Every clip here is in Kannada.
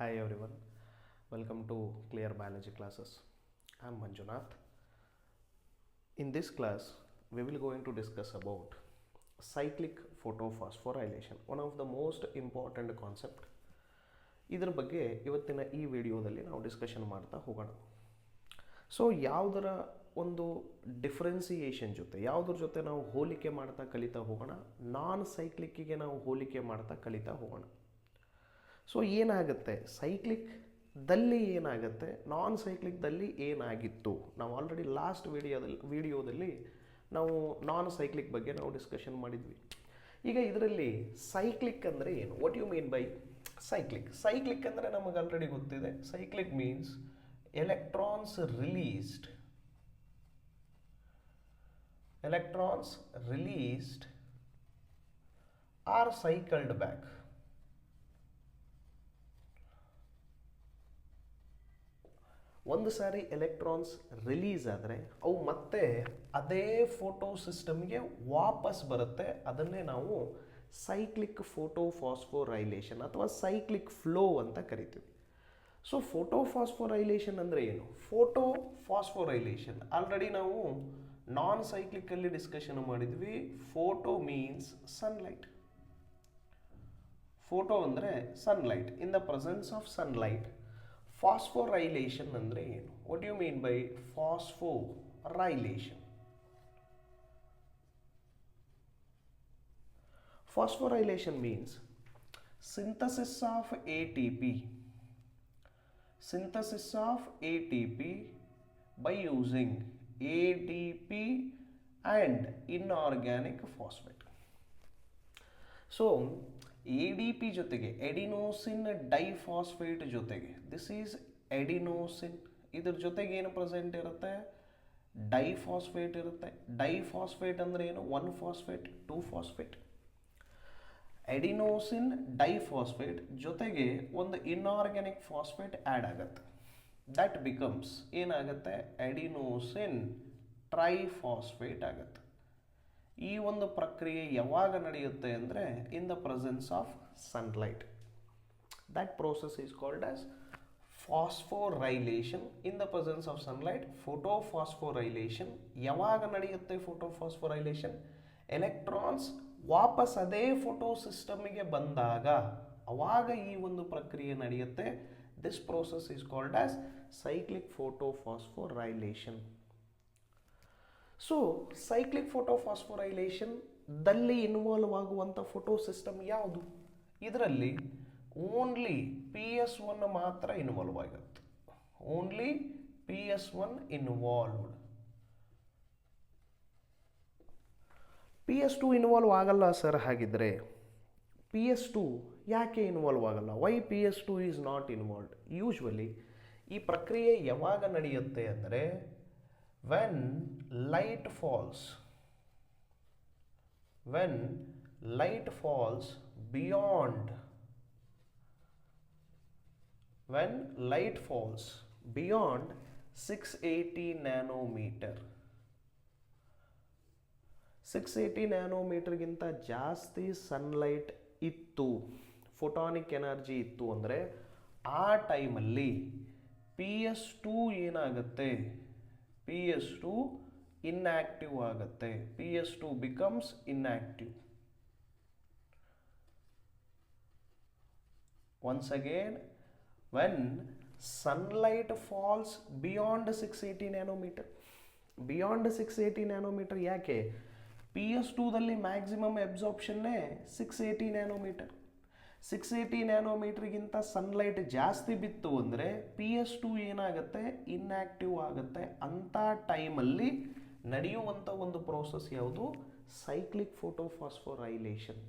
Hi everyone, welcome to Clear Biology classes. I am Manjunath. In this class, we will going to discuss about cyclic photophosphorylation, one of the most important concept. ಇದ್ರ ಬಗ್ಗೆ ಇವತ್ತಿನ ಈ ವಿಡಿಯೋದಲ್ಲಿ ನಾವು ಡಿಸ್ಕಷನ್ ಮಾಡ್ತಾ ಹೋಗೋಣ ಸೊ ಯಾವುದರ ಒಂದು ಡಿಫ್ರೆನ್ಸಿಯೇಷನ್ ಜೊತೆ ಯಾವುದ್ರ ಜೊತೆ ನಾವು ಹೋಲಿಕೆ ಮಾಡ್ತಾ ಕಲಿತಾ ಹೋಗೋಣ ನಾನ್ ಸೈಕ್ಲಿಕ್ಕಿಗೆ ನಾವು ಹೋಲಿಕೆ ಮಾಡ್ತಾ ಕಲಿತಾ ಹೋಗೋಣ ಸೊ ಏನಾಗುತ್ತೆ? ಸೈಕ್ಲಿಕ್ದಲ್ಲಿ ಏನಾಗುತ್ತೆ? ನಾನ್ ಸೈಕ್ಲಿಕ್ದಲ್ಲಿ ಏನಾಗಿತ್ತು? ನಾವು ಆಲ್ರೆಡಿ ಲಾಸ್ಟ್ ವಿಡಿಯೋದಲ್ಲಿ ವಿಡಿಯೋದಲ್ಲಿ ನಾವು ನಾನ್ ಸೈಕ್ಲಿಕ್ ಬಗ್ಗೆ ನಾವು ಡಿಸ್ಕಷನ್ ಮಾಡಿದ್ವಿ. ಈಗ ಇದರಲ್ಲಿ ಸೈಕ್ಲಿಕ್ ಅಂದರೆ ಏನು? What you mean by cyclic cyclic ಅಂದರೆ ನಮಗೆ ಆಲ್ರೆಡಿ ಗೊತ್ತಿದೆ. Cyclic means electrons released electrons released are cycled back ಒಂದು ಸಾರಿ ಎಲೆಕ್ಟ್ರಾನ್ಸ್ ರಿಲೀಸ್ ಆದರೆ ಅವು ಮತ್ತೆ ಅದೇ ಫೋಟೋ ಸಿಸ್ಟಮ್ಗೆ ವಾಪಸ್ ಬರುತ್ತೆ. ಅದನ್ನೇ ನಾವು ಸೈಕ್ಲಿಕ್ ಫೋಟೋ ಫಾಸ್ಫೋರೈಲೇಷನ್ ಅಥವಾ ಸೈಕ್ಲಿಕ್ ಫ್ಲೋ ಅಂತ ಕರಿತೀವಿ. ಸೊ ಫೋಟೋ ಫಾಸ್ಫೋರೈಲೇಷನ್ ಅಂದರೆ ಏನು? ಫೋಟೋ ಫಾಸ್ಫೋರೈಲೇಷನ್ ಆಲ್ರೆಡಿ ನಾವು ನಾನ್ ಸೈಕ್ಲಿಕ್ಕಲ್ಲಿ ಡಿಸ್ಕಷನ್ ಮಾಡಿದ್ವಿ. ಫೋಟೋ ಮೀನ್ಸ್ ಸನ್ಲೈಟ್ ಫೋಟೋ ಅಂದರೆ sunlight in the presence of sunlight ಫಾಸ್ಫೋರೈಲೇಷನ್ ಅಂದರೆ ಏನು what you mean by phosphorylation Phosphorylation means synthesis of ATP. Synthesis of ATP by using ADP and inorganic phosphate. So A D P ಜೊತೆಗೆ ಎಡಿನೋಸಿನ್ ಡೈಫಾಸ್ಫೇಟ್ ಜೊತೆಗೆ ದಿಸ್ ಈಸ್ ಎಡಿನೋಸಿನ್ ಇದ್ರ ಜೊತೆಗೆ ಏನು ಪ್ರೆಸೆಂಟ್ ಇರುತ್ತೆ? ಡೈಫಾಸ್ಫೇಟ್ ಇರುತ್ತೆ. ಡೈಫಾಸ್ಫೇಟ್ ಅಂದರೆ ಏನು? One phosphate two phosphate adenosine diphosphate ಜೊತೆಗೆ ಒಂದು ಇನ್ಆರ್ಗ್ಯಾನಿಕ್ ಫಾಸ್ಫೇಟ್ ಆ್ಯಡ್ ಆಗುತ್ತೆ. ದಟ್ ಬಿಕಮ್ಸ್ ಏನಾಗುತ್ತೆ? ಎಡಿನೋಸಿನ್ ಟ್ರೈಫಾಸ್ಫೇಟ್ ಆಗುತ್ತೆ. ಈ ಒಂದು ಪ್ರಕ್ರಿಯೆ ಯಾವಾಗ ನಡೆಯುತ್ತೆ ಅಂದರೆ in the presence of sunlight that process is called as phosphorylation in the presence of sunlight photophosphorylation ಯಾವಾಗ ನಡೆಯುತ್ತೆ ಫೋಟೋಫಾಸ್ಫೋರೈಲೇಷನ್ ಎಲೆಕ್ಟ್ರಾನ್ಸ್ ವಾಪಸ್ ಅದೇ ಫೋಟೋ ಸಿಸ್ಟಮಿಗೆ ಬಂದಾಗ ಅವಾಗ ಈ ಒಂದು ಪ್ರಕ್ರಿಯೆ ನಡೆಯುತ್ತೆ. This process is called as cyclic photophosphorylation so cyclic ಫೋಟೋಫಾಸ್ಫೊರೈಲೇಷನ್ದಲ್ಲಿ involve ಆಗುವಂಥ ಫೋಟೋ ಸಿಸ್ಟಮ್ ಯಾವುದು? ಇದರಲ್ಲಿ ಓನ್ಲಿ ಪಿ ಎಸ್ ಒನ್ ಮಾತ್ರ ಇನ್ವಾಲ್ವ್ ಆಗುತ್ತೆ only P S one involved P S two involve ಆಗಲ್ಲ ಸರ್ ಹಾಗಿದ್ರೆ ಪಿ ಎಸ್ ಟು ಯಾಕೆ ಇನ್ವಾಲ್ವ್ ಆಗಲ್ಲ? Why P S two is not involved usually ಈ ಪ್ರಕ್ರಿಯೆ ಯಾವಾಗ ನಡೆಯುತ್ತೆ ಅಂದರೆ falls when light falls beyond when light falls beyond six eighty nanometer six eighty ನ್ಯಾನೋಮೀಟರ್ಗಿಂತ ಜಾಸ್ತಿ ಸನ್ಲೈಟ್ ಇತ್ತು ಫೋಟಾನಿಕ್ ಎನರ್ಜಿ ಇತ್ತು ಅಂದರೆ ಆ ಟೈಮಲ್ಲಿ ಪಿ ಎಸ್ ಟು ಏನಾಗುತ್ತೆ? ಪಿ ಎಸ್ ಟು ಇನ್ಆಕ್ಟಿವ್ ಆಗುತ್ತೆ. P S two becomes inactive once again when sunlight falls beyond six eighty nanometer beyond six eighty nanometer ಯಾಕೆ? ಪಿ ಎಸ್ ಟೂದಲ್ಲಿ maximum ಎಬ್ಸಾರ್ಪ್ಷನ್ನೇ six eighty nanometer six eighty ನ್ಯಾನೋಮೀಟ್ರಿಗಿಂತ sunlight ಜಾಸ್ತಿ ಬಿತ್ತು ಅಂದರೆ ಪಿ ಎಸ್ ಟು ಏನಾಗುತ್ತೆ? ಇನ್ಆಕ್ಟಿವ್ ಆಗುತ್ತೆ. ಅಂಥ ಟೈಮಲ್ಲಿ ನಡೆಯುವಂಥ ಒಂದು ಪ್ರೋಸೆಸ್ ಯಾವುದು? ಸೈಕ್ಲಿಕ್ ಫೋಟೋಫಾಸ್ಫೋರೈಲೇಷನ್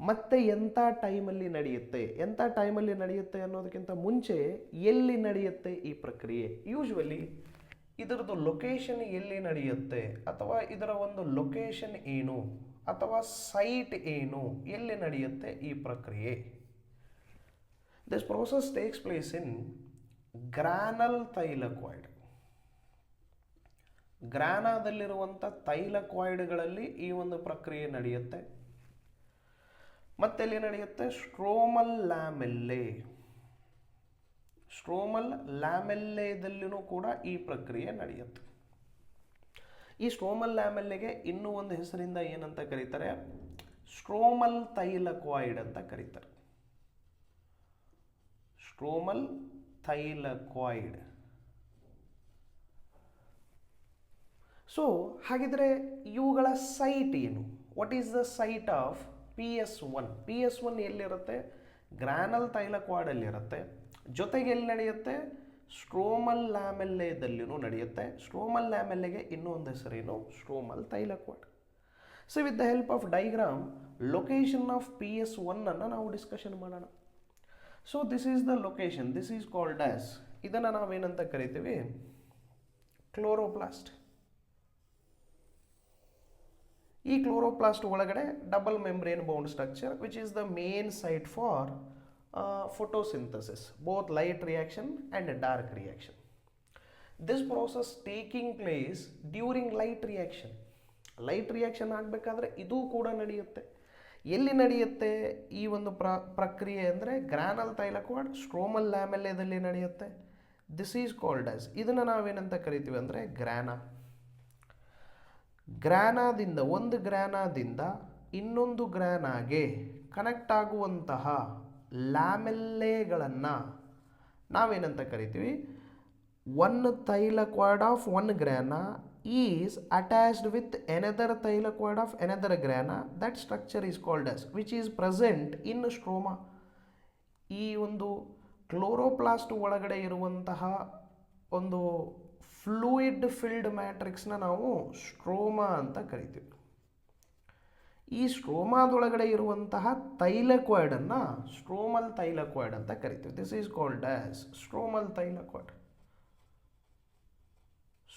ಮತ್ತೆ ಎಂಥ ಟೈಮಲ್ಲಿ ನಡೆಯುತ್ತೆ? ಎಂಥ ಟೈಮಲ್ಲಿ ನಡೆಯುತ್ತೆ ಅನ್ನೋದಕ್ಕಿಂತ ಮುಂಚೆ ಎಲ್ಲಿ ನಡೆಯುತ್ತೆ ಈ ಪ್ರಕ್ರಿಯೆ? ಯೂಶ್ವಲಿ ಇದರದ್ದು ಲೊಕೇಶನ್ ಎಲ್ಲಿ ನಡೆಯುತ್ತೆ? ಅಥವಾ ಇದರ ಒಂದು ಲೊಕೇಶನ್ ಏನು? ಅಥವಾ ಸೈಟ್ ಏನು, ಎಲ್ಲಿ ನಡೆಯುತ್ತೆ ಈ ಪ್ರಕ್ರಿಯೆ? This process takes place in granal thylakoid ಗ್ರಾನಾದಲ್ಲಿರುವಂಥ ತೈಲಕ್ವಾಯ್ಡ್ಗಳಲ್ಲಿ ಈ ಒಂದು ಪ್ರಕ್ರಿಯೆ ನಡೆಯುತ್ತೆ. ಮತ್ತೆಲ್ಲಿ ನಡೆಯುತ್ತೆ? ಸ್ಟ್ರೋಮಲ್ ಲ್ಯಾಮೆಲ್ಲೆ ಸ್ಟ್ರೋಮಲ್ ಲ್ಯಾಮೆಲ್ಲೆದಲ್ಲಿನೂ ಕೂಡ ಈ ಪ್ರಕ್ರಿಯೆ ನಡೆಯುತ್ತೆ. ಈ ಸ್ಟ್ರೋಮಲ್ ಲ್ಯಾಮೆಲ್ಲೆಗೆ ಇನ್ನೂ ಒಂದು ಹೆಸರಿಂದ ಏನಂತ ಕರೀತಾರೆ? ಸ್ಟ್ರೋಮಲ್ ತೈಲಕ್ವಾಯ್ಡ್ ಅಂತ ಕರೀತಾರೆ. ಸ್ಟ್ರೋಮಲ್ ಥೈಲಕ್ವಾಯ್ಡ್ ಸೊ ಹಾಗಿದ್ರೆ ಇವುಗಳ ಸೈಟ್ ಏನು? What is the site of P S one P S one ಎಲ್ಲಿರುತ್ತೆ? ಗ್ರಾನಲ್ ತೈಲಕ್ವಾಡಲ್ಲಿರುತ್ತೆ. ಜೊತೆಗೆ ಎಲ್ಲಿ ನಡೆಯುತ್ತೆ? ಸ್ಟ್ರೋಮಲ್ ಲ್ಯಾಮೆಲ್ಲೆದಲ್ಲಿನೂ ನಡೆಯುತ್ತೆ. ಸ್ಟ್ರೋಮಲ್ ಲ್ಯಾಮೆಲ್ಲೆಗೆ ಇನ್ನೊಂದು ಹೆಸರೇನು? Stromal thylakoid so with the help of diagram location of P S ಒನ್ನನ್ನು ನಾವು ಡಿಸ್ಕಷನ್ ಮಾಡೋಣ. So this is the location this is called as ಇದನ್ನು ನಾವೇನಂತ ಕರಿತೀವಿ? ಕ್ಲೋರೋಪ್ಲಾಸ್ಟ್ ಈ ಕ್ಲೋರೋಪ್ಲಾಸ್ಟ್ ಒಳಗಡೆ double membrane bound structure which is the main site for photosynthesis, both light reaction and dark reaction. This process taking place during light reaction. Light reaction ಆಗಬೇಕಾದ್ರೆ ಇದು ಕೂಡ ನಡೆಯುತ್ತೆ. ಎಲ್ಲಿ ನಡೆಯುತ್ತೆ? ಈ ಒಂದು ಪ್ರ, ಪ್ರಕ್ರಿಯೆ ಅಂದರೆ ಗ್ರಾನಲ್ ತೈಲಕ್ವಾಡ್ ಸ್ಟ್ರೋಮಲ್ ಲ್ಯಾಮೆಲ್ಯದಲ್ಲಿ ನಡೆಯುತ್ತೆ. ದಿಸ್ ಈಸ್ ಕಾಲ್ಡ್ ಆಸ್ ಇದನ್ನು ನಾವೇನಂತ ಕರಿತೀವಿ ಅಂದರೆ ಗ್ರ್ಯಾನ ಗ್ರಾನಾದಿಂದ, ಒಂದು ಗ್ರಾನಾದಿಂದ ಇನ್ನೊಂದು ಗ್ರಾನಾಗೆ ಕನೆಕ್ಟ್ ಆಗುವಂತಹ ಲ್ಯಾಮೆಲ್ಲೆಗಳನ್ನು ನಾವೇನಂತ ಕರಿತೀವಿ? One thylakoid of one grana is attached with another thylakoid of another grana that structure is called as which is present in stroma ಈ ಒಂದು ಕ್ಲೋರೋಪ್ಲಾಸ್ಟ್ ಒಳಗಡೆ ಇರುವಂತಹ ಒಂದು ಫ್ಲೂಯಿಡ್ ಫಿಲ್ಡ್ ಮ್ಯಾಟ್ರಿಕ್ಸ್ನ ನಾವು ಸ್ಟ್ರೋಮಾ ಅಂತ ಕರಿತೀವಿ. ಈ ಸ್ಟ್ರೋಮಾದೊಳಗಡೆ ಇರುವಂತಹ ತೈಲಕ್ವಾಯ್ಡನ್ನು ಸ್ಟ್ರೋಮಲ್ ತೈಲಕ್ವಾಯ್ಡ್ ಅಂತ ಕರಿತೀವಿ. This is called as stromal thylakoid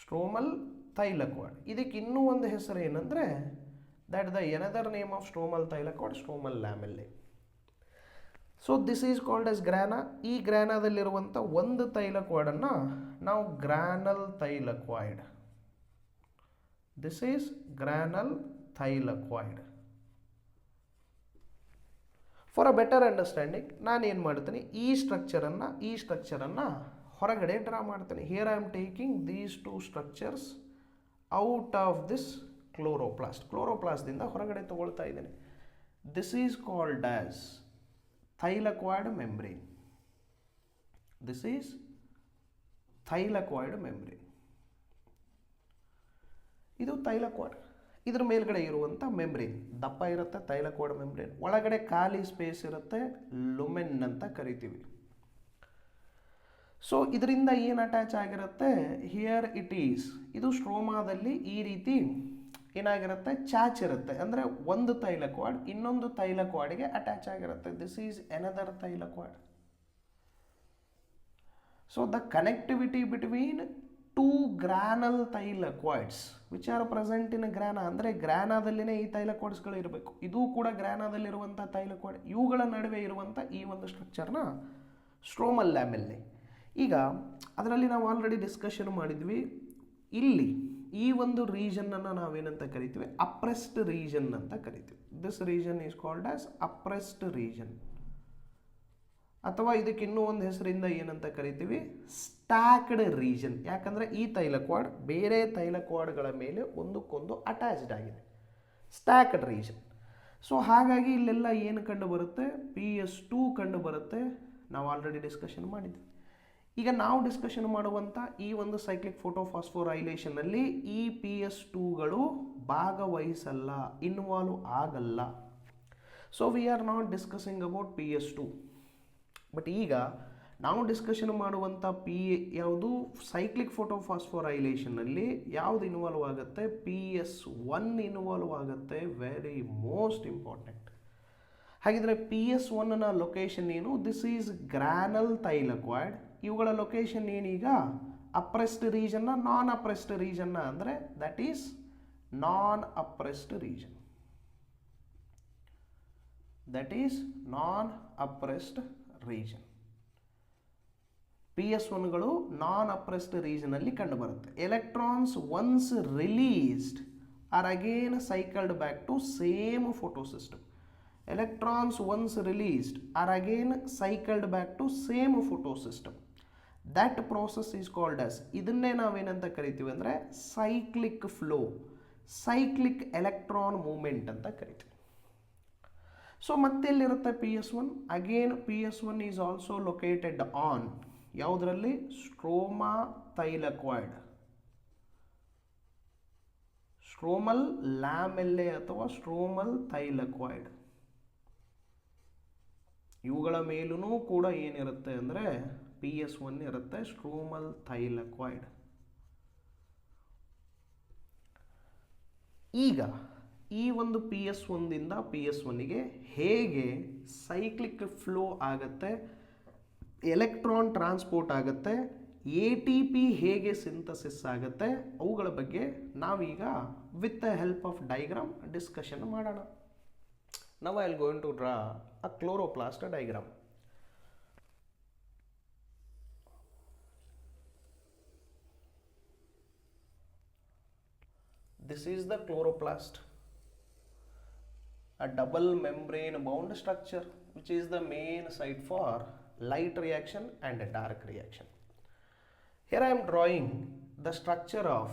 stromal thylakoid. ಇದಕ್ಕೆ ಇನ್ನೂ ಒಂದು ಹೆಸರು ಏನಂದರೆ that the another name of stromal thylakoid, stromal lamellae. So this is called as grana. ಈ ಗ್ರಾನದಲ್ಲಿರುವಂಥ ಒಂದು ತೈಲಕ್ವಾಡನ್ನು ನಾವು granal thylakoid this is granal thylakoid for a better understanding ನಾನು ಏನು ಮಾಡ್ತೀನಿ? ಈ ಸ್ಟ್ರಕ್ಚರನ್ನು ಈ ಸ್ಟ್ರಕ್ಚರನ್ನು ಹೊರಗಡೆ ಡ್ರಾ ಮಾಡ್ತೀನಿ. Here I am taking these two structures out of this chloroplast ಕ್ಲೋರೋಪ್ಲಾಸ್ಟ್ದಿಂದ ಹೊರಗಡೆ ತಗೊಳ್ತಾ ಇದ್ದೀನಿ. This is called as thylakoid membrane this is thylakoid membrane ಇದು ತೈಲಕ್ವಾಡ್ ಇದ್ರ ಮೇಲ್ಗಡೆ ಇರುವಂಥ ಮೆಮ್ರೇನ್ ದಪ್ಪ ಇರುತ್ತೆ, ತೈಲಕೋಡ ಮೆಮ್ರೇನ್ ಒಳಗಡೆ ಖಾಲಿ ಸ್ಪೇಸ್ ಇರುತ್ತೆ, ಲುಮೆನ್ ಅಂತ ಕರಿತೀವಿ. ಸೊ ಇದರಿಂದ ಏನು ಅಟ್ಯಾಚ್ ಆಗಿರುತ್ತೆ? ಹಿಯರ್ ಇಟ್ ಈಸ್ ಇದು ಸ್ಟ್ರೋಮಾದಲ್ಲಿ ಈ ರೀತಿ ಏನಾಗಿರುತ್ತೆ? ಚಾಚ್ ಇರುತ್ತೆ. ಅಂದರೆ ಒಂದು ತೈಲ ಕ್ವಾಡ್ ಇನ್ನೊಂದು ತೈಲ ಕ್ವಾಡ್ಗೆ ಅಟ್ಯಾಚ್ ಆಗಿರುತ್ತೆ. This is another thylakoid so the connectivity between two granal thylakoids which are present in grana ಅಂದರೆ ಗ್ರಾನದಲ್ಲಿನೇ ಈ ತೈಲ ಕ್ವಾಡ್ಸ್ಗಳು ಇರಬೇಕು. ಇದು ಕೂಡ ಗ್ರಾನದಲ್ಲಿರುವಂಥ ತೈಲ ಕ್ವಾಡ್ ಇವುಗಳ ನಡುವೆ ಇರುವಂಥ ಈ ಒಂದು ಸ್ಟ್ರಕ್ಚರ್ನ ಸ್ಟ್ರೋಮಲ್ ಲ್ಯಾಮೆಲ್ಲೆ ಈಗ ಅದರಲ್ಲಿ ನಾವು ಆಲ್ರೆಡಿ ಡಿಸ್ಕಷನ್ ಮಾಡಿದ್ವಿ. ಇಲ್ಲಿ ಈ ಒಂದು ರೀಜನ್ನನ್ನು ನಾವೇನಂತ ಕರಿತೀವಿ? ಅಪ್ರೆಸ್ಡ್ ರೀಜನ್ ಅಂತ ಕರಿತೀವಿ. This region is called as appressed region ಅಥವಾ ಇದಕ್ಕೆ ಇನ್ನೂ ಒಂದು ಹೆಸರಿಂದ ಏನಂತ ಕರಿತೀವಿ? Stacked region. ಯಾಕಂದರೆ ಈ ತೈಲಕ್ವಾಡ್ ಬೇರೆ ತೈಲಕ್ವಾಡ್ಗಳ ಮೇಲೆ ಒಂದಕ್ಕೊಂದು ಅಟ್ಯಾಚ್ಡ್ ಆಗಿದೆ. Stacked region. ಸೊ ಹಾಗಾಗಿ ಇಲ್ಲೆಲ್ಲ ಏನು ಕಂಡು ಬರುತ್ತೆ? ಪಿ ಎಸ್ ಟೂ ಕಂಡು ಬರುತ್ತೆ. ನಾವು ಆಲ್ರೆಡಿ ಡಿಸ್ಕಷನ್ ಮಾಡಿದ್ವಿ. ಈಗ ನಾವು ಡಿಸ್ಕಷನ್ ಮಾಡುವಂಥ ಈ ಒಂದು ಸೈಕ್ಲಿಕ್ ಫೋಟೋ ಫೋಟೋಫಾಸ್ಫೋರೈಲೇಷನಲ್ಲಿ ಈ ಪಿ ಎಸ್ ಟೂಗಳು ಭಾಗವಹಿಸಲ್ಲ ಇನ್ವಾಲ್ವ್ ಆಗಲ್ಲ. So we are not discussing about P S two but ಈಗ ನಾವು ಡಿಸ್ಕಷನ್ ಮಾಡುವಂಥ ಪಿ ಯಾವುದು? ಸೈಕ್ಲಿಕ್ ಫೋಟೋಫಾಸ್ಫೋರೈಲೇಷನಲ್ಲಿ ಯಾವುದು ಇನ್ವಾಲ್ವ್ ಆಗುತ್ತೆ? ಪಿ ಎಸ್ ಒನ್ ಇನ್ವಾಲ್ವ್ ಆಗುತ್ತೆ. ವೆರಿ ಮೋಸ್ಟ್ ಇಂಪಾರ್ಟೆಂಟ್ ಹಾಗಿದ್ರೆ ಪಿ ಎಸ್ ಒನ್ನ ಲೊಕೇಶನ್ ಏನು? ದಿಸ್ ಈಸ್ ಗ್ರಾನಲ್ ತೈಲಕ್ವಾಡ್ ಇವುಗಳ ಲೊಕೇಶನ್ ಏನೀಗ? ಅಪ್ರೆಸ್ಡ್ ರೀಜನ್ನ ನಾನ್ ಅಪ್ರೆಸ್ಡ್ ರೀಜನ್ನ ಅಂದರೆ that is non appressed region that is non appressed region P S ಒನ್ಗಳು non appressed ರೀಜನಲ್ಲಿ ಕಂಡುಬರುತ್ತೆ. Electrons once released are again cycled back to same photosystem electrons once released are again cycled back to same photosystem that process is called as ಇದನ್ನೇ ನಾವೇನಂತ ಕರಿತೀವಿ ಅಂದರೆ cyclic flow cyclic electron movement ಅಂತ ಕರಿತೀವಿ. So ಮತ್ತೆಲ್ಲಿರುತ್ತೆ P S one again P S one is also located on ಯಾವುದರಲ್ಲಿ? ಸ್ಟ್ರೋಮಾ ತೈಲಕ್ವಾಯ್ಡ್ ಸ್ಟ್ರೋಮಲ್ ಲ್ಯಾಮೆಲ್ಲೆ ಅಥವಾ ಸ್ಟ್ರೋಮಲ್ ತೈಲಕ್ವಾಯ್ಡ್ ಇವುಗಳ ಮೇಲೂ ಕೂಡ ಏನಿರುತ್ತೆ ಅಂದರೆ ಪಿ ಎಸ್ ಒನ್ ಇರುತ್ತೆ ಸ್ಟ್ರೋಮಲ್ ಥೈಲಕ್ವಾಯ್ಡ್ ಈಗ ಈ ಒಂದು ಪಿ ಎಸ್ ಒಂದಿಂದ ಪಿ ಎಸ್ ಒನ್ನಿಗೆ ಹೇಗೆ ಸೈಕ್ಲಿಕ್ ಫ್ಲೋ ಆಗುತ್ತೆ? ಎಲೆಕ್ಟ್ರಾನ್ ಟ್ರಾನ್ಸ್ಪೋರ್ಟ್ ಆಗುತ್ತೆ, ಎ ಟಿ ಪಿ ಹೇಗೆ ಸಿಂಥಸಿಸ್ ಆಗುತ್ತೆ, ಅವುಗಳ ಬಗ್ಗೆ ನಾವೀಗ with the help of diagram discussion ಮಾಡೋಣ. ನಾವ್ I going to draw a chloroplast diagram this is the chloroplast a double membrane bound structure which is the main site for light reaction and dark reaction. Here I am drawing the structure of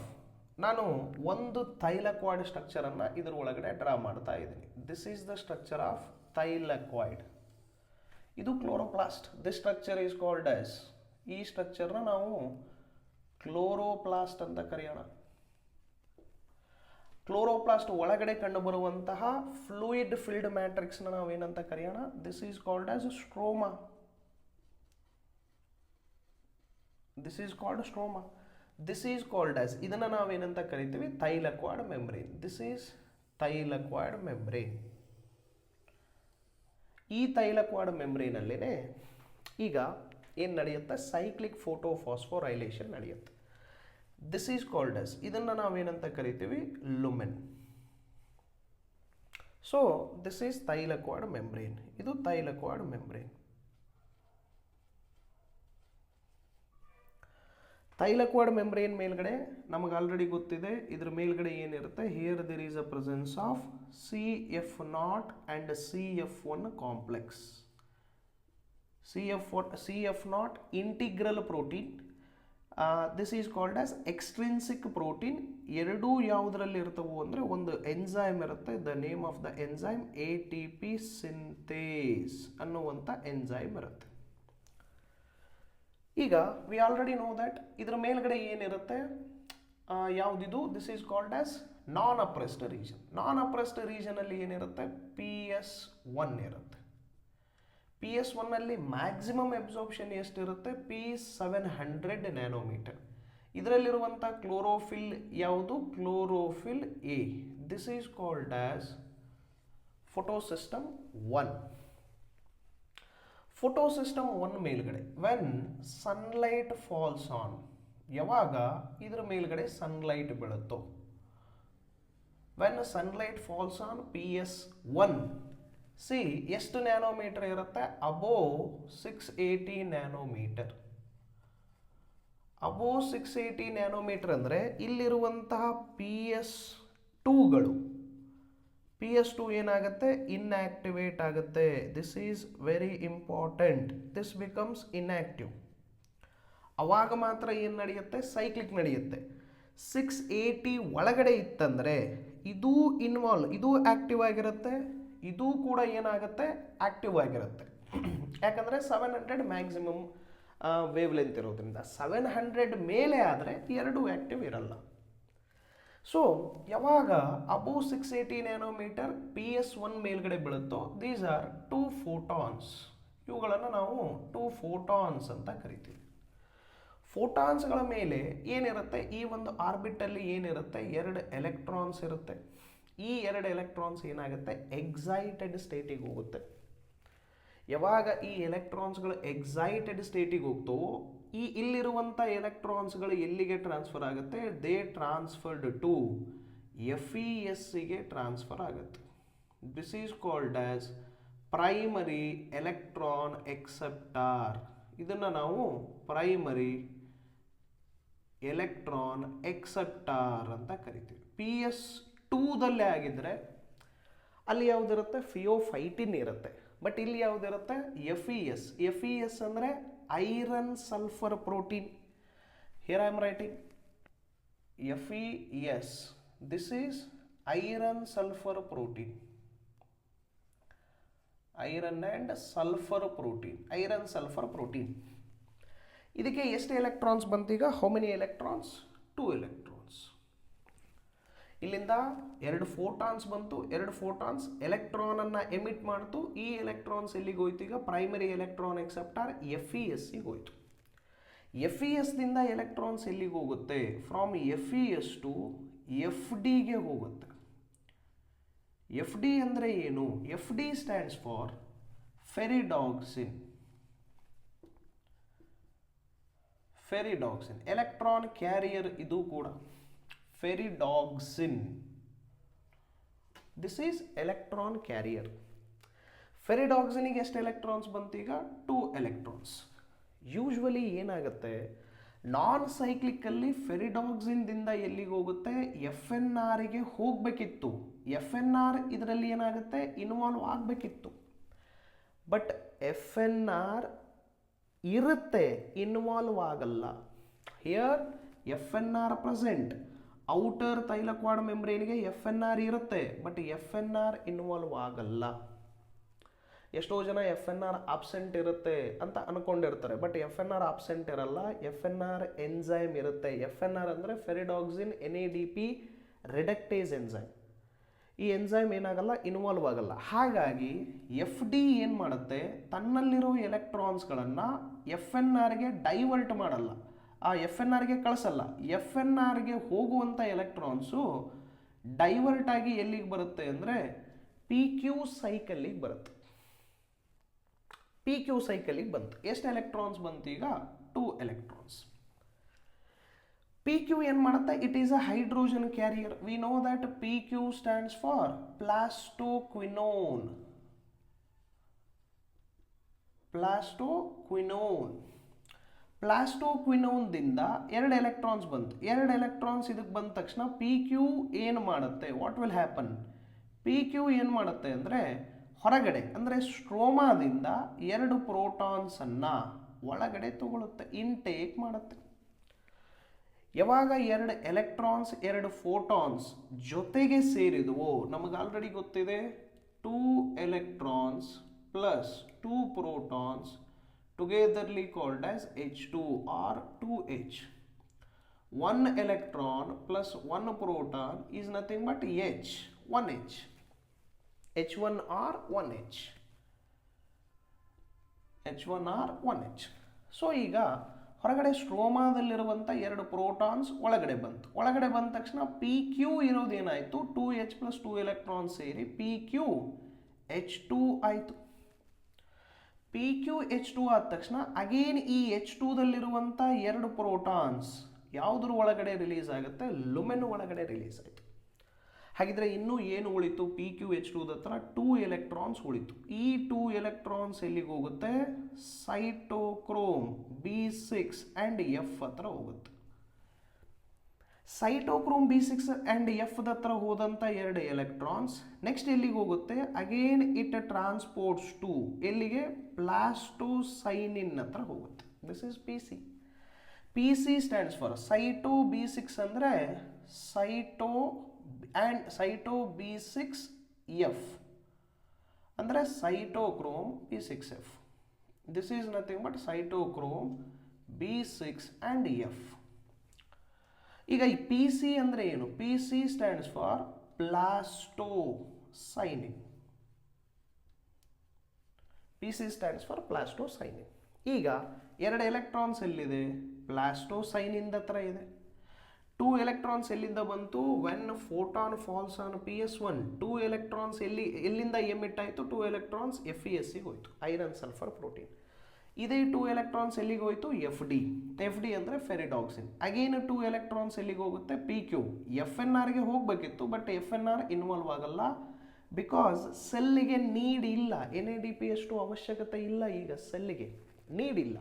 ನಾನು ಒಂದು ತೈಲ ತೈಲಕ್ವಾಯ್ಡ್ ಸ್ಟ್ರಕ್ಚರನ್ನು ಇದರ ಒಳಗಡೆ ಡ್ರಾ ಮಾಡ್ತಾ ಇದ್ದೀನಿ. This is the structure of thylakoid ಇದು chloroplast this structure is called as ಈ ಸ್ಟ್ರಕ್ಚರ್ನ ನಾವು ಕ್ಲೋರೋಪ್ಲಾಸ್ಟ್ ಅಂತ ಕರೆಯೋಣ. ಕ್ಲೋರೋಪ್ಲಾಸ್ಟ್ ಒಳಗಡೆ ಕಂಡುಬರುವಂತಹ ಫ್ಲೂಯಿಡ್ ಫಿಲ್ಡ್ ಮ್ಯಾಟ್ರಿಕ್ಸ್ನ ನಾವೇನಂತ ಕರೆಯೋಣ? This is called as stroma this is called stroma this is called as ಇದನ್ನು ನಾವೇನಂತ ಕರಿತೀವಿ? Thylakoid membrane this is thylakoid membrane ಈ ತೈಲಕ್ವಾಡ್ ಮೆಮ್ರೇನಲ್ಲೇ ಈಗ ಏನು ನಡೆಯುತ್ತೆ? ಸೈಕ್ಲಿಕ್ ಫೋಟೋ ಫಾಸ್ಫೋರೈಲೇಷನ್ ನಡೆಯುತ್ತೆ. ದಿಸ್ ಈಸ್ ಕಾಲ್ಡ್ ಆಸ್ ಇದನ್ನು ನಾವೇನಂತ ಕರಿತೀವಿ? Lumen so this is thylakoid membrane ಇದು ತೈಲಕ್ವಾಡ್ ಮೆಮ್ರೇನ್ ತೈಲಕ್ವಾಡ್ ಮೆಂಬ್ರೇನ್ ಮೇಲ್ಗಡೆ ನಮಗೆ ಆಲ್ರೆಡಿ ಗೊತ್ತಿದೆ. ಇದ್ರ ಮೇಲ್ಗಡೆ ಏನಿರುತ್ತೆ? Here there is a presence of C F naught and C F one complex C F one C F naught integral protein this is called as extrinsic protein ಎರಡೂ ಯಾವುದರಲ್ಲಿ ಇರ್ತವು ಅಂದರೆ ಒಂದು ಎನ್ಝೈಮ್ ಇರುತ್ತೆ. The name of the enzyme A T P synthase ಅನ್ನುವಂಥ ಎನ್ಝೈಮ್ ಇರುತ್ತೆ. ಈಗ ವಿ ಆಲ್ರೆಡಿ ನೋ ದಟ್ ಇದರ ಮೇಲ್ಗಡೆ ಏನಿರುತ್ತೆ? ಯಾವುದಿದು? This is called as non appressed region non appressed ರೀಜನಲ್ಲಿ ಏನಿರುತ್ತೆ? ಪಿ ಎಸ್ ಒನ್ ಇರುತ್ತೆ. ಪಿ ಎಸ್ ಒನ್ನಲ್ಲಿ ಮ್ಯಾಕ್ಸಿಮಮ್ ಎಬ್ಸಾರ್ಪ್ಷನ್ ಎಷ್ಟಿರುತ್ತೆ? ಪಿ ಸೆವೆನ್ ಹಂಡ್ರೆಡ್ ನ್ಯಾನೋಮೀಟರ್ ಇದರಲ್ಲಿರುವಂಥ ಕ್ಲೋರೋಫಿಲ್ ಯಾವುದು? Chlorophyll A this is called as photosystem one photosystem one ಮೇಲ್ಗಡೆ. ವೆನ್ ಸನ್ಲೈಟ್ ಫಾಲ್ಸ್ ಆನ್ ಯಾವಾಗ? ಇದರ ಮೇಲ್ಗಡೆ sunlight ಬೀಳುತ್ತೋ. When sunlight falls on P S one C ಎಷ್ಟು ನ್ಯಾನೋಮೀಟರ್ ಇರುತ್ತೆ? Above six eighty nanometre above six eighty nanometre ಅಂದರೆ ಇಲ್ಲಿರುವಂತಹ ಪಿ ಎಸ್ ಟೂಗಳು ಪಿ ಎಸ್ ಟು ಏನಾಗುತ್ತೆ? ಇನ್ಆಕ್ಟಿವೇಟ್ ಆಗುತ್ತೆ. This is very important this becomes inactive ಅವಾಗ ಮಾತ್ರ ಏನು ನಡೆಯುತ್ತೆ? ಸೈಕ್ಲಿಕ್ ನಡೆಯುತ್ತೆ. ಸಿಕ್ಸ್ ಏಯ್ಟಿ ಒಳಗಡೆ ಇತ್ತಂದರೆ ಇದು ಇನ್ವಾಲ್ವ್ ಇದು ಆ್ಯಕ್ಟಿವ್ ಆಗಿರುತ್ತೆ. ಇದು ಕೂಡ ಏನಾಗುತ್ತೆ? ಆ್ಯಕ್ಟಿವ್ ಆಗಿರುತ್ತೆ. ಯಾಕಂದರೆ seven hundred maximum wavelength ಇರೋದ್ರಿಂದ. ಸೆವೆನ್ ಹಂಡ್ರೆಡ್ ಮೇಲೆ ಆದರೆ ಎರಡೂ ಆ್ಯಕ್ಟಿವ್ ಇರಲ್ಲ. ಸೊ ಯಾವಾಗ above six eighty nanometre P S one ಮೇಲ್ಗಡೆ ಬೀಳುತ್ತೋ ದೀಸ್ ಆರ್ ಟೂ ಫೋಟಾನ್ಸ್ ಇವುಗಳನ್ನು ನಾವು ಟೂ ಫೋಟಾನ್ಸ್ ಅಂತ ಕರಿತೀವಿ. ಫೋಟಾನ್ಸ್ಗಳ ಮೇಲೆ ಏನಿರುತ್ತೆ? ಈ ಒಂದು ಆರ್ಬಿಟಲ್ಲಿ ಏನಿರುತ್ತೆ? ಎರಡು ಎಲೆಕ್ಟ್ರಾನ್ಸ್ ಇರುತ್ತೆ. ಈ ಎರಡು ಎಲೆಕ್ಟ್ರಾನ್ಸ್ ಏನಾಗುತ್ತೆ? ಎಕ್ಸೈಟೆಡ್ ಸ್ಟೇಟಿಗೆ ಹೋಗುತ್ತೆ. ಯಾವಾಗ ಈ ಎಲೆಕ್ಟ್ರಾನ್ಸ್ಗಳು ಎಕ್ಸೈಟೆಡ್ ಸ್ಟೇಟಿಗೆ ಹೋಗ್ತವೋ ಈ ಇಲ್ಲಿರುವಂಥ ಎಲೆಕ್ಟ್ರಾನ್ಸ್ಗಳು ಎಲ್ಲಿಗೆ ಟ್ರಾನ್ಸ್ಫರ್ ಆಗುತ್ತೆ? They transferred to F E ಎಸ್ಸಿಗೆ transfer ಆಗುತ್ತೆ. This is called as primary electron acceptor ಇದನ್ನು ನಾವು ಪ್ರೈಮರಿ ಎಲೆಕ್ಟ್ರಾನ್ ಎಕ್ಸೆಪ್ಟಾರ್ ಅಂತ ಕರಿತೀವಿ. ಪಿ ಎಸ್ ಟೂದಲ್ಲೇ ಆಗಿದ್ದರೆ ಅಲ್ಲಿ ಯಾವುದಿರುತ್ತೆ? ಫಿಯೋಫೈಟಿನ್ ಇರುತ್ತೆ. ಬಟ್ ಇಲ್ಲಿ ಯಾವುದಿರುತ್ತೆ? F E S F E S ಅಂದರೆ iron sulphur protein here I am writing F E S this is iron sulphur protein iron and sulphur protein iron sulphur protein ಇದಕ್ಕೆ ಎಷ್ಟು electrons ಬಂತೀಗ how many electrons two electrons ಇಲ್ಲಿಂದ ಎರಡು ಫೋಟಾನ್ಸ್ ಬಂತು, ಎರಡು ಫೋಟಾನ್ಸ್ ಎಲೆಕ್ಟ್ರಾನ್ ಅನ್ನ ಎಮಿಟ್ ಮಾಡ್ತು. ಈ ಎಲೆಕ್ಟ್ರಾನ್ಸ್ ಎಲ್ಲಿಗೆ ಹೋಯ್ತು? ಈಗ primary electron acceptor F E ಎಸ್ಗೆ ಹೋಯ್ತು. ಎಫ್ ಇ ಎಸ್ ದಿಂದ ಎಲೆಕ್ಟ್ರಾನ್ಸ್ ಎಲ್ಲಿಗೆ ಹೋಗುತ್ತೆ? From F E S to F ಡಿಗೆ ಹೋಗುತ್ತೆ. ಎಫ್ ಡಿ ಅಂದರೆ ಏನು? F D stands for ferredoxin ferredoxin electron carrier ಇದು ಕೂಡ. Ferredoxin this is electron carrier ಫೆರಿಡಾಕ್ಸಿನಿಗೆ ಎಷ್ಟು ಎಲೆಕ್ಟ್ರಾನ್ಸ್ ಬಂತೀಗ? ಟೂ ಎಲೆಕ್ಟ್ರಾನ್ಸ್ ಯೂಶ್ವಲಿ ಏನಾಗುತ್ತೆ? ನಾನ್ ಸೈಕ್ಲಿಕ್ಕಲ್ಲಿ ಫೆರಿಡಾಕ್ಸಿನ್ದಿಂದ ಎಲ್ಲಿಗೆ ಹೋಗುತ್ತೆ? ಎಫ್ ಎನ್ ಆರ್ಗೆ ಹೋಗಬೇಕಿತ್ತು. ಎಫ್ ಎನ್ ಆರ್ ಇದರಲ್ಲಿ ಏನಾಗುತ್ತೆ? ಇನ್ವಾಲ್ವ್ ಆಗಬೇಕಿತ್ತು. ಬಟ್ ಎಫ್ ಎನ್ ಆರ್ ಇರುತ್ತೆ ಇನ್ವಾಲ್ವ್ ಆಗಲ್ಲ. Here F N R present outer thylakoid ಮೆಂಬ್ರೇನ್ಗೆ F N R ಇರುತ್ತೆ but F N R involve ಆಗಲ್ಲ. ಎಷ್ಟೋ ಜನ ಎಫ್ ಎನ್ ಆರ್ ಆಬ್ಸೆಂಟ್ ಇರುತ್ತೆ ಅಂತ ಅನ್ಕೊಂಡಿರ್ತಾರೆ but F N R absent ಇರಲ್ಲ. ಎಫ್ ಎನ್ ಆರ್ ಎನ್ಝೈಮ್ ಇರುತ್ತೆ. ಎಫ್ ಎನ್ ಆರ್ ಅಂದರೆ ferredoxin, N A D P, reductase enzyme ಈ ಎನ್ಝೈಮ್ ಏನಾಗಲ್ಲ ಇನ್ವಾಲ್ವ್ ಆಗಲ್ಲ. ಹಾಗಾಗಿ ಎಫ್ ಡಿ ಏನು ಮಾಡುತ್ತೆ, ತನ್ನಲ್ಲಿರೋ ಎಲೆಕ್ಟ್ರಾನ್ಸ್ಗಳನ್ನು ಎಫ್ ಎನ್ ಆರ್ಗೆ ಡೈವರ್ಟ್ ಮಾಡಲ್ಲ. ಆ ಎಫ್ ಎನ್ ಆರ್ಗೆ ಕಳಿಸಲ್ಲ. ಎಫ್ ಎನ್ ಆರ್ಗೆ ಹೋಗುವಂಥ ಎಲೆಕ್ಟ್ರಾನ್ಸು ಡೈವರ್ಟ್ ಆಗಿ ಎಲ್ಲಿಗೆ ಬರುತ್ತೆ ಅಂದರೆ ಪಿ ಕ್ಯೂ ಸೈಕಲ್ಲಿಗೆ ಬರುತ್ತೆ. ಪಿ ಕ್ಯೂ ಸೈಕಲ್ಲಿಗೆ ಬಂತು. ಎಷ್ಟು ಎಲೆಕ್ಟ್ರಾನ್ಸ್ ಬಂತು ಈಗ? ಟೂ ಎಲೆಕ್ಟ್ರಾನ್ಸ್ ಪಿ ಕ್ಯೂ ಏನು ಮಾಡುತ್ತೆ? It is a hydrogen carrier we know that P Q stands for plastoquinone plastoquinone ಪ್ಲಾಸ್ಟೋಕ್ವಿನೋನ್ದಿಂದ ಎರಡು ಎಲೆಕ್ಟ್ರಾನ್ಸ್ ಬಂತು. ಎರಡು ಎಲೆಕ್ಟ್ರಾನ್ಸ್ ಇದಕ್ಕೆ ಬಂದ ತಕ್ಷಣ ಪಿ ಕ್ಯೂ ಏನು ಮಾಡುತ್ತೆ? What will happen P Q ಏನು ಮಾಡುತ್ತೆ ಅಂದರೆ ಹೊರಗಡೆ, ಅಂದರೆ ಸ್ಟ್ರೋಮಾದಿಂದ ಎರಡು ಪ್ರೋಟಾನ್ಸನ್ನು ಒಳಗಡೆ ತಗೊಳುತ್ತೆ. ಇನ್ಟೇಕ್ ಮಾಡುತ್ತೆ. ಯಾವಾಗ ಎರಡು ಎಲೆಕ್ಟ್ರಾನ್ಸ್, ಎರಡು ಫೋಟಾನ್ಸ್ ಜೊತೆಗೆ ಸೇರಿದವೋ, ನಮಗೆ ಆಲ್ರೆಡಿ ಗೊತ್ತಿದೆ. Two electrons plus two protons H one electron plus one proton is nothing but H one H H one or one H H one or one H so ಈಗ ಹೊರಗಡೆ ಸ್ಟ್ರೋಮಾದಲ್ಲಿರುವಂಥ ಎರಡು ಪ್ರೋಟಾನ್ಸ್ ಒಳಗಡೆ ಬಂತು. ಒಳಗಡೆ ಬಂದ ತಕ್ಷಣ P Q ಇರೋದೇನಾಯಿತು? Two H plus two electrons ಸೇರಿ ಪಿ ಕ್ಯೂ ಎಚ್ ಟೂ ಆಯಿತು. ಪಿ ಕ್ಯೂ ಎಚ್ ಟು ಆದ ತಕ್ಷಣ ಅಗೇನ್ ಈ ಎಚ್ ಟೂದಲ್ಲಿರುವಂಥ ಎರಡು ಪ್ರೋಟಾನ್ಸ್ ಯಾವುದ್ರ ಒಳಗಡೆ ರಿಲೀಸ್ ಆಗುತ್ತೆ? ಲುಮೆನ್ ಒಳಗಡೆ ರಿಲೀಸ್ ಆಯಿತು. ಹಾಗಿದ್ರೆ ಇನ್ನೂ ಏನು ಉಳಿತು? ಪಿ ಕ್ಯೂ ಎಚ್ ಟೂದ ಹತ್ರ ಟೂ ಎಲೆಕ್ಟ್ರಾನ್ಸ್ ಉಳಿತು. ಈ ಟೂ ಎಲೆಕ್ಟ್ರಾನ್ಸ್ ಎಲ್ಲಿಗೆ ಹೋಗುತ್ತೆ cytochrome B six and F ಹತ್ರ ಹೋಗುತ್ತೆ. Cytochrome B six and F ಹತ್ರ ಹೋದಂಥ ಎರಡು ಎಲೆಕ್ಟ್ರಾನ್ಸ್ ನೆಕ್ಸ್ಟ್ ಎಲ್ಲಿಗೆ ಹೋಗುತ್ತೆ? ಅಗೇನ್ ಇಟ್ ಟ್ರಾನ್ಸ್ಪೋರ್ಟ್ಸ್ ಟು ಎಲ್ಲಿಗೆ? ಪ್ಲಾಸ್ಟೋಸೈನಿನ್ ಹತ್ರ ಹೋಗುತ್ತೆ. This is P C P C stands for cyto B six ಅಂದರೆ cyto and cyto B six F ಅಂದರೆ cytochrome B six F this is nothing but cytochrome B six and F ಈಗ ಈ ಪಿ ಸಿ ಅಂದರೆ ಏನು? P C stands for plastocyanin P C stands for plastocyanin ಈಗ ಎರಡು ಎಲೆಕ್ಟ್ರಾನ್ಸ್ ಎಲ್ಲಿದೆ? ಪ್ಲಾಸ್ಟೋ ಸೈನಿಂದ ಹತ್ರ ಇದೆ. ಟೂ ಎಲೆಕ್ಟ್ರಾನ್ಸ್ ಎಲ್ಲಿಂದ ಬಂತು? When photon falls on P S one two electrons ಎಲ್ಲಿ, ಎಲ್ಲಿಂದ ಎಮಿಟ್ ಆಯಿತು? Two electrons F E S ಸಿಗೆ ಹೋಯಿತು. ಐರನ್ ಸಲ್ಫರ್ ಪ್ರೋಟೀನ್ ಇದೇ ಟೂ ಎಲೆಕ್ಟ್ರಾನ್ಸ್ ಎಲ್ಲಿಗೆ ಹೋಯಿತು ಎಫ್ ಡಿ ಎಫ್ ಡಿ ಅಂದರೆ ಫೆರಿಡಾಕ್ಸಿನ್ ಅಗೇನ್ ಟೂ ಎಲೆಕ್ಟ್ರಾನ್ಸ್ ಎಲ್ಲಿಗೆ ಹೋಗುತ್ತೆ ಪಿ ಕ್ಯೂ ಎಫ್ ಎನ್ ಆರ್ಗೆ ಹೋಗಬೇಕಿತ್ತು but F N R involve ಆಗಲ್ಲ ಬಿಕಾಸ್ ಸೆಲ್ಲಿಗೆ ನೀಡ್ ಇಲ್ಲ ಎನ್ ಎ ಡಿ ಪಿ ಅಷ್ಟು ಅವಶ್ಯಕತೆ ಇಲ್ಲ ಈಗ ಸೆಲ್ಲಿಗೆ ನೀಡ್ ಇಲ್ಲ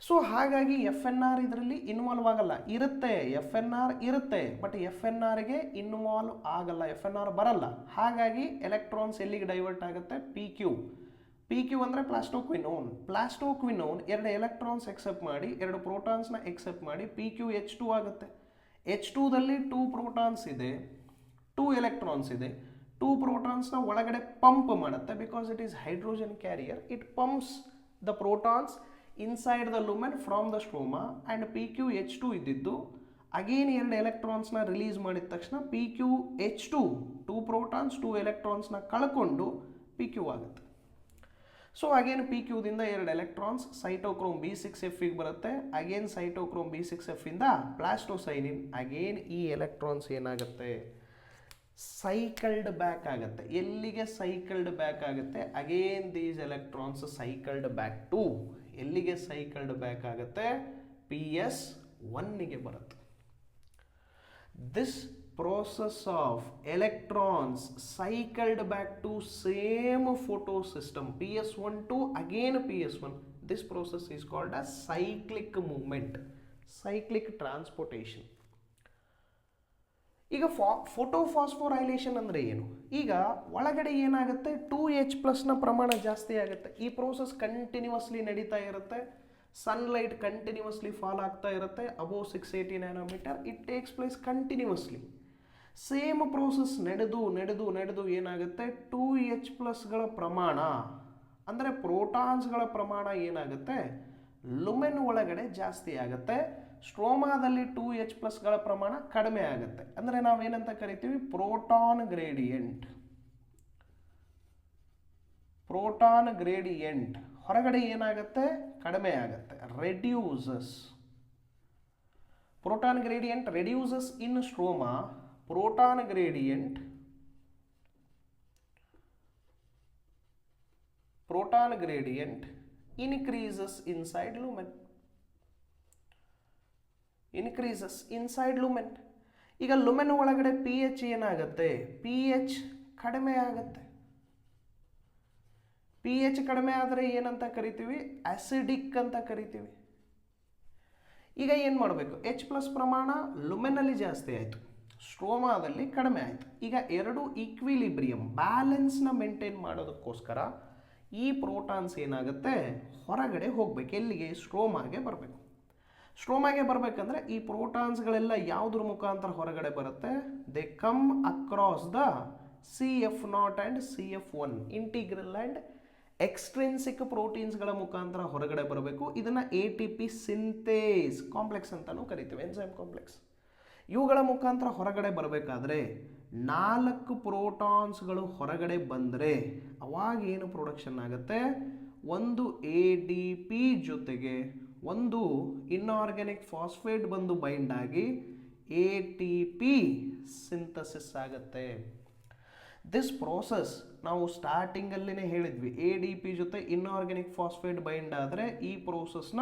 ಸೊ ಹಾಗಾಗಿ ಎಫ್ ಎನ್ ಆರ್ ಇದರಲ್ಲಿ ಇನ್ವಾಲ್ವ್ ಆಗಲ್ಲ. ಇರುತ್ತೆ ಎಫ್ ಎನ್ ಆರ್ ಇರುತ್ತೆ ಬಟ್ ಎಫ್ ಎನ್ ಆರ್ಗೆ ಇನ್ವಾಲ್ವ್ ಆಗಲ್ಲ. ಎಫ್ ಎನ್ ಆರ್ ಬರಲ್ಲ. ಹಾಗಾಗಿ ಎಲೆಕ್ಟ್ರಾನ್ಸ್ ಎಲ್ಲಿಗೆ ಡೈವರ್ಟ್ ಆಗುತ್ತೆ ಪಿ ಕ್ಯೂ ಪಿ ಕ್ಯೂ ಅಂದರೆ ಪ್ಲಾಸ್ಟೋಕ್ವಿನೋನ್. ಪ್ಲಾಸ್ಟೋಕ್ವಿನೋನ್ ಎರಡು ಎಲೆಕ್ಟ್ರಾನ್ಸ್ ಎಕ್ಸೆಪ್ಟ್ ಮಾಡಿ, ಎರಡು ಪ್ರೋಟಾನ್ಸ್ನ ಎಕ್ಸೆಪ್ಟ್ ಮಾಡಿ ಪಿ ಕ್ಯೂ ಎಚ್ ಟು ಆಗುತ್ತೆ. ಎಚ್ ಟೂದಲ್ಲಿ ಟೂ ಪ್ರೋಟಾನ್ಸ್ ಇದೆ ಟೂ ಎಲೆಕ್ಟ್ರಾನ್ಸ್ ಇದೆ. ಟೂ ಪ್ರೋಟಾನ್ಸ್ನ ಒಳಗಡೆ ಪಂಪ್ ಮಾಡುತ್ತೆ because it is hydrogen carrier it pumps the protons inside the lumen from the stroma and P Q H two ಇದ್ದಿದ್ದು ಅಗೇನ್ ಎರಡು ಎಲೆಕ್ಟ್ರಾನ್ಸ್ನ ರಿಲೀಸ್ ಮಾಡಿದ ತಕ್ಷಣ P Q H two two protons two ಎಲೆಕ್ಟ್ರಾನ್ಸ್ನ ಕಳ್ಕೊಂಡು ಪಿ ಕ್ಯೂ ಆಗುತ್ತೆ. ಸೊ ಅಗೇನ್ ಪಿ ಕ್ಯೂದಿಂದ ಎರಡು ಎಲೆಕ್ಟ್ರಾನ್ಸ್ ಸೈಟೋಕ್ರೋಮ್ ಬಿ ಸಿಕ್ಸ್ ಎಫಿಗೆ ಬರುತ್ತೆ. ಅಗೇನ್ ಸೈಟೋಕ್ರೋಮ್ ಬಿ ಸಿಕ್ಸ್ ಎಫಿಂದ ಪ್ಲಾಸ್ಟೋಸೈನಿನ್ ಅಗೇನ್ ಈ ಎಲೆಕ್ಟ್ರಾನ್ಸ್ ಏನಾಗುತ್ತೆ? ಸೈಕಲ್ಡ್ ಬ್ಯಾಕ್ ಆಗುತ್ತೆ. ಎಲ್ಲಿಗೆ ಸೈಕಲ್ಡ್ ಬ್ಯಾಕ್ ಆಗುತ್ತೆ? Again these electrons cycled back to ಎಲ್ಲಿಗೆ ಸೈಕಲ್ಡ್ ಬ್ಯಾಕ್ ಆಗುತ್ತೆ? ಪಿ ಎಸ್ ಒನ್ನಿಗೆ ಬರುತ್ತೆ. This process of electrons cycled back to same photosystem ps1 to again ps1 this process is called as cyclic movement cyclic transportation ಈಗ ಫಾ ಫೋಟೋಫಾಸ್ಫೋರೈಲೇಷನ್ ಅಂದರೆ ಏನು ಈಗ ಒಳಗಡೆ ಏನಾಗುತ್ತೆ ಟೂ ಎಚ್ ಪ್ಲಸ್ನ ಪ್ರಮಾಣ ಜಾಸ್ತಿ ಆಗುತ್ತೆ ಈ ಪ್ರೋಸೆಸ್ ಕಂಟಿನ್ಯೂಸ್ಲಿ ನಡೀತಾ ಇರುತ್ತೆ ಸನ್ಲೈಟ್ ಕಂಟಿನ್ಯೂಸ್ಲಿ ಫಾಲ್ ಆಗ್ತಾ ಇರುತ್ತೆ above six eighty nanometre it takes place continuously same process ನಡೆದು ನಡೆದು ನಡೆದು ಏನಾಗುತ್ತೆ? ಟೂ ಎಚ್ ಪ್ಲಸ್ಗಳ ಪ್ರಮಾಣ, ಅಂದರೆ ಪ್ರೋಟಾನ್ಸ್ಗಳ ಪ್ರಮಾಣ ಏನಾಗುತ್ತೆ? ಲುಮೆನ್ ಒಳಗಡೆ ಜಾಸ್ತಿ ಆಗುತ್ತೆ. ಸ್ಟ್ರೋಮಾದಲ್ಲಿ ಟೂ ಎಚ್ ಪ್ಲಸ್ಗಳ ಪ್ರಮಾಣ ಕಡಿಮೆ ಆಗುತ್ತೆ. ಅಂದರೆ ನಾವೇನಂತ ಕರಿತೀವಿ? ಪ್ರೋಟಾನ್ ಗ್ರೇಡಿಯಂಟ್ ಪ್ರೋಟಾನ್ ಗ್ರೇಡಿಯಂಟ್ ಹೊರಗಡೆ ಏನಾಗುತ್ತೆ? ಕಡಿಮೆ ಆಗುತ್ತೆ. Reduces proton gradient reduces in stroma proton gradient proton gradient increases inside lumen. Increases inside lumen ಈಗ ಲುಮೆನ್ ಒಳಗಡೆ ಪಿ ಎಚ್ ಏನಾಗುತ್ತೆ? ಪಿ ಎಚ್ ಕಡಿಮೆ ಆಗುತ್ತೆ. ಪಿ ಎಚ್ ಕಡಿಮೆ ಆದರೆ ಏನಂತ ಕರಿತೀವಿ? ಆಸಿಡಿಕ್ ಅಂತ ಕರಿತೀವಿ. ಈಗ ಏನು ಮಾಡಬೇಕು? ಎಚ್ ಪ್ಲಸ್ ಪ್ರಮಾಣ ಲುಮೆನಲ್ಲಿ ಜಾಸ್ತಿ ಆಯಿತು. ಸ್ಟ್ರೋಮಾದಲ್ಲಿ ಕಡಿಮೆ ಆಯಿತು. ಈಗ ಎರಡು ಈಕ್ವಿಲಿಬ್ರಿಯಂ ಬ್ಯಾಲೆನ್ಸ್ನ ಮೇಂಟೈನ್ ಮಾಡೋದಕ್ಕೋಸ್ಕರ ಈ ಪ್ರೋಟಾನ್ಸ್ ಏನಾಗುತ್ತೆ? ಹೊರಗಡೆ ಹೋಗಬೇಕು. ಎಲ್ಲಿಗೆ? ಸ್ಟ್ರೋಮಾಗೆ ಬರಬೇಕು. ಸ್ಟ್ರೋಮಾಗೆ ಬರಬೇಕಂದ್ರೆ ಈ ಪ್ರೋಟಾನ್ಸ್ಗಳೆಲ್ಲ ಯಾವುದ್ರ ಮುಖಾಂತರ ಹೊರಗಡೆ ಬರುತ್ತೆ? They come across the C F naught and C F one integral and extrinsic ಪ್ರೋಟೀನ್ಸ್ಗಳ ಮುಖಾಂತರ ಹೊರಗಡೆ ಬರಬೇಕು. ಇದನ್ನು A T P synthase complex ಅಂತಲೂ ಕರಿತೀವಿ. ಎನ್ಸೈಮ್ ಕಾಂಪ್ಲೆಕ್ಸ್ ಇವುಗಳ ಮುಖಾಂತರ ಹೊರಗಡೆ ಬರಬೇಕಾದ್ರೆ ನಾಲ್ಕು ಪ್ರೋಟಾನ್ಸ್ಗಳು ಹೊರಗಡೆ ಬಂದರೆ ಅವಾಗ ಏನು ಪ್ರೊಡಕ್ಷನ್ ಆಗುತ್ತೆ? ಒಂದು ಎ ಡಿ ಪಿ ಜೊತೆಗೆ ಒಂದು ಇನ್ಆರ್ಗ್ಯಾನಿಕ್ ಫಾಸ್ಫೇಟ್ ಬಂದು ಬೈಂಡ್ ಆಗಿ ಎ ಟಿ ಪಿ ಸಿಂಥಸಿಸ್ ಆಗುತ್ತೆ. ದಿಸ್ ಪ್ರೋಸೆಸ್ ನಾವು ಸ್ಟಾರ್ಟಿಂಗಲ್ಲೇ ಹೇಳಿದ್ವಿ. ಎ ಡಿ ಪಿ ಜೊತೆ ಇನ್ಆರ್ಗ್ಯಾನಿಕ್ ಫಾಸ್ಫೇಟ್ ಬೈಂಡ್ ಆದರೆ ಈ ಪ್ರೋಸೆಸ್ನ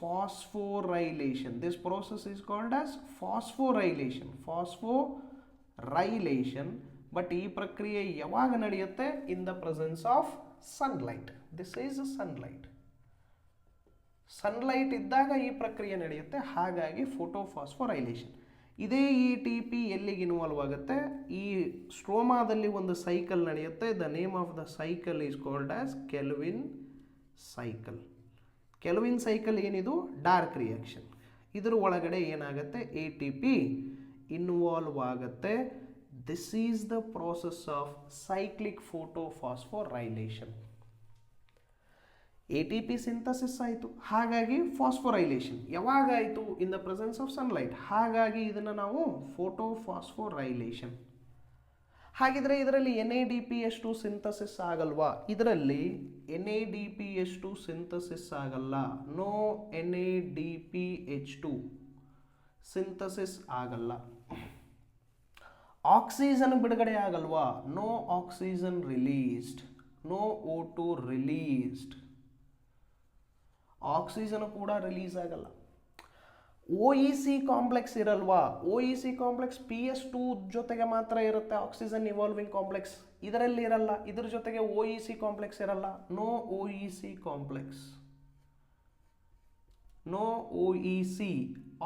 phosphorylation this process is called as phosphorylation phosphorylation but ಈ ಪ್ರಕ್ರಿಯೆ ಯಾವಾಗ ನಡೆಯುತ್ತೆ? In the presence of sunlight this is sunlight sunlight ಇದ್ದಾಗ ಈ ಪ್ರಕ್ರಿಯೆ ನಡೆಯುತ್ತೆ. ಹಾಗಾಗಿ ಫೋಟೋಫಾಸ್ಫೋರೈಲೇಷನ್ ಇದೇ ಇ ಟಿ ಪಿ ಎಲ್ಲಿಗೆ ಇನ್ವಾಲ್ವ್ ಆಗುತ್ತೆ ಈ ಸ್ಟ್ರೋಮಾದಲ್ಲಿ ಒಂದು ಸೈಕಲ್ ನಡೆಯುತ್ತೆ. The name of the cycle is called as Calvin cycle Calvin cycle ಏನಿದು? Dark reaction. ಇದರ ಒಳಗಡೆ ಏನಾಗುತ್ತೆ? ಎ ಟಿ ಪಿ ಇನ್ವಾಲ್ವ್ ಆಗುತ್ತೆ. This is the process of cyclic photophosphorylation A T P synthesis ಆಯಿತು. ಹಾಗಾಗಿ ಫಾಸ್ಫೋರೈಲೇಷನ್ ಯಾವಾಗ ಆಯಿತು? In the presence of sunlight ಹಾಗಾಗಿ ಇದನ್ನು ನಾವು ಫೋಟೋಫಾಸ್ಫೋರೈಲೇಷನ್ ಹಾಗಿದ್ರೆ ಇದರಲ್ಲಿ ಎನ್ ಎ ಡಿ ಪಿ ಎಷ್ಟು ಸಿಂಥಸಿಸ್ ಆಗಲ್ವಾ? ಇದರಲ್ಲಿ ಎನ್ ಎ ಡಿ ಪಿ ಎಷ್ಟು ಸಿಂಥಸಿಸ್ ಆಗಲ್ಲ. No N A D P H two synthesis ಆಗಲ್ಲ. ಆಕ್ಸಿಜನ್ ಬಿಡುಗಡೆ ಆಗಲ್ವಾ? No oxygen released no O two released oxygen ಕೂಡ ರಿಲೀಸ್ ಆಗಲ್ಲ. O E C complex ಇರಲ್ವಾ? O E C complex P S two ಜೊತೆಗೆ ಮಾತ್ರ ಇರುತ್ತೆ. ಆಕ್ಸಿಜನ್ ಇವಾಲ್ವಿಂಗ್ ಕಾಂಪ್ಲೆಕ್ಸ್ ಇದರಲ್ಲಿ ಇರಲ್ಲ. ಇದ್ರ ಜೊತೆಗೆ ಓ ಇ ಸಿ ಕಾಂಪ್ಲೆಕ್ಸ್ ಇರಲ್ಲ. No O E C complex no O E C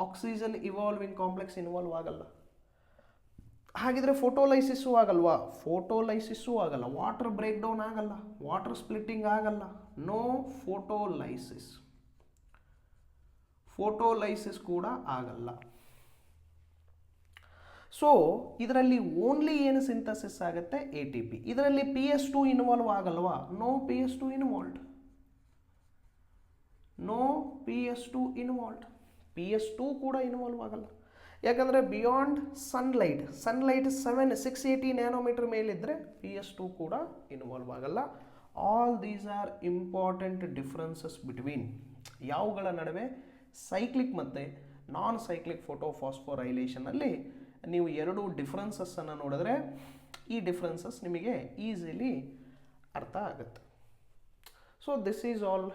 oxygen evolving complex involve ಆಗಲ್ಲ. ಹಾಗಿದ್ರೆ ಫೋಟೋಲೈಸಿಸ್ಸು ಆಗಲ್ವಾ? ಫೋಟೋಲೈಸಿಸ್ಸು ಆಗಲ್ಲ. ವಾಟರ್ ಬ್ರೇಕ್ ಡೌನ್ ಆಗಲ್ಲ. ವಾಟರ್ ಸ್ಪ್ಲಿಟ್ಟಿಂಗ್ ಆಗಲ್ಲ. ನೋ ಫೋಟೋಲೈಸಿಸ್ ಫೋಟೋಲೈಸಿಸ್ ಕೂಡ ಆಗಲ್ಲ. ಸೊ ಇದರಲ್ಲಿ ಓನ್ಲಿ ಏನು ಸಿಂಥಸಿಸ್ ಆಗುತ್ತೆ? ಎ ಟಿ ಪಿ ಇದರಲ್ಲಿ ಪಿ ಎಸ್ ಟು ಇನ್ವಾಲ್ವ್ ಆಗಲ್ವಾ? No P S two involved no P S two involved P S two ಕೂಡ ಇನ್ವಾಲ್ವ್ ಆಗಲ್ಲ. ಯಾಕಂದರೆ beyond sunlight sunlight seven six eighty nanometre ಮೇಲಿದ್ದರೆ P S two ಕೂಡ ಇನ್ವಾಲ್ವ್ ಆಗಲ್ಲ. All these are important differences between ಯಾವುಗಳ ನಡುವೆ? ಸೈಕ್ಲಿಕ್ ಮತ್ತು ನಾನ್ ಸೈಕ್ಲಿಕ್ ಫೋಟೋ ಫಾಸ್ಫೋರೈಲೇಷನಲ್ಲಿ ನೀವು ಎರಡು ಡಿಫ್ರೆನ್ಸಸ್ಸನ್ನು ನೋಡಿದ್ರೆ ಈ ಡಿಫ್ರೆನ್ಸಸ್ ನಿಮಗೆ ಈಸಿಲಿ ಅರ್ಥ ಆಗುತ್ತೆ. So this is all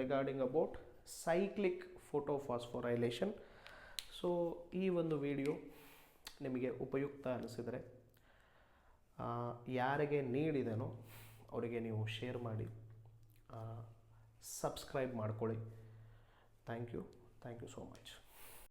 regarding about cyclic photophosphorylation so ಈ ಒಂದು ವಿಡಿಯೋ ನಿಮಗೆ ಉಪಯುಕ್ತ ಅನಿಸಿದರೆ ಯಾರಿಗೆ ನೀಡಿದನೋ ಅವರಿಗೆ ನೀವು ಶೇರ್ ಮಾಡಿ ಸಬ್ಸ್ಕ್ರೈಬ್ ಮಾಡ್ಕೊಳ್ಳಿ. Thank you thank you so much